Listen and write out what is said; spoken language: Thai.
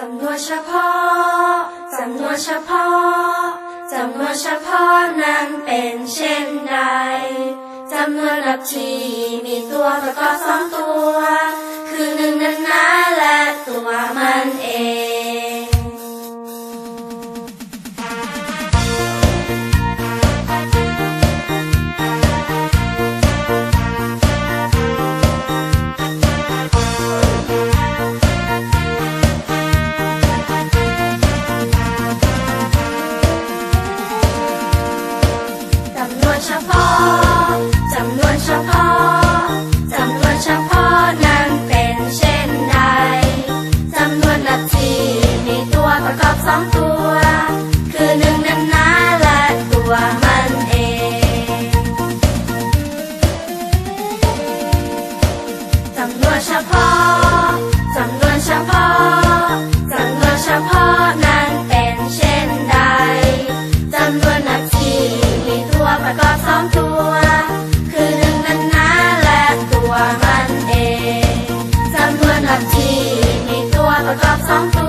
จำนวนเฉพาะจำนวนเฉพาะจำนวนเฉพาะนั้นเป็นเช่นใดจำนวนนับที่มีตัวประกอบสองตัว สองตัว คือหนึ่งนั้นนาและตัวมันเอง จำนวนเฉพาะ จำนวนเฉพาะ จำนวนเฉพาะนั้นเป็นเช่นใด จำนวนนาทีมีตัวประกอบสองตัว คือหนึ่งนั้นนาและตัวมันเอง จำนวนนาทีมีตัวประกอบสองตัว